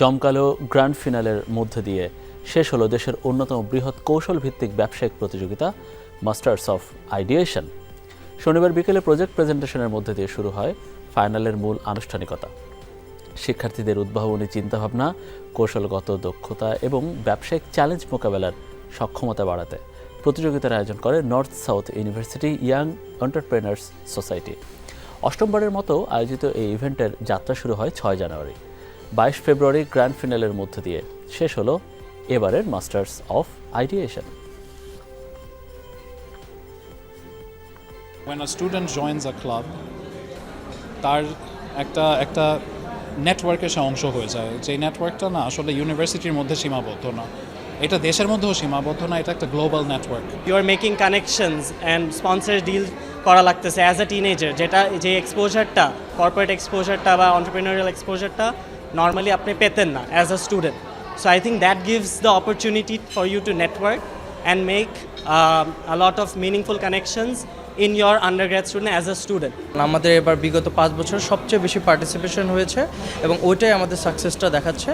জমকালো গ্র্যান্ড ফিনালের মধ্য দিয়ে শেষ হলো দেশের অন্যতম বৃহৎ কৌশল ভিত্তিক ব্যবসায়িক প্রতিযোগিতা মাস্টার্স অফ আইডিয়েশন শনিবার বিকেলে প্রজেক্ট প্রেজেন্টেশনের মধ্যে দিয়ে শুরু হয় ফাইনালের মূল আনুষ্ঠানিকতা। শিক্ষার্থীদের উদ্ভাবনী চিন্তাভাবনা, কৌশলগত দক্ষতা এবং ব্যবসায়িক চ্যালেঞ্জ মোকাবেলার সক্ষমতা বাড়াতে প্রতিযোগিতার আয়োজন করে North South University Young Entrepreneurs Society অষ্টমবারের মতো আয়োজিত এই ইভেন্টের যাত্রা শুরু হয় ছয় জানুয়ারি। বাইশ ফেব্রুয়ারি গ্র্যান্ড ফিনালের মধ্য দিয়ে। শেষ হলো এবারের Masters of Ideation. When a student joins a club তার একটা একটা নেটওয়ার্কের সে অংশ হয়ে যায়। যে নেটওয়ার্কটা না আসলে ইউনিভার্সিটির মধ্যে সীমাবদ্ধ না। এটা দেশের মধ্যেও সীমাবদ্ধ না এটা একটা global network you are making connections and sponsor deal করা লাগতেছে অ্যাজ আ টিনেজার যেটা যে এক্সপোজারটা কর্পোরেট এক্সপোজারটা বা অন্টারপ্রিনারিয়াল এক্সপোজারটা নর্মালি আপনি পেতেন না as a student so I think that gives the opportunity for you to network and make a lot of meaningful connections in your undergrad student as a student আমাদের এবার বিগত পাঁচ বছর সবচেয়ে বেশি পার্টিসিপেশন হয়েছে এবং ওইটাই আমাদের সাকসেসটা দেখাচ্ছে।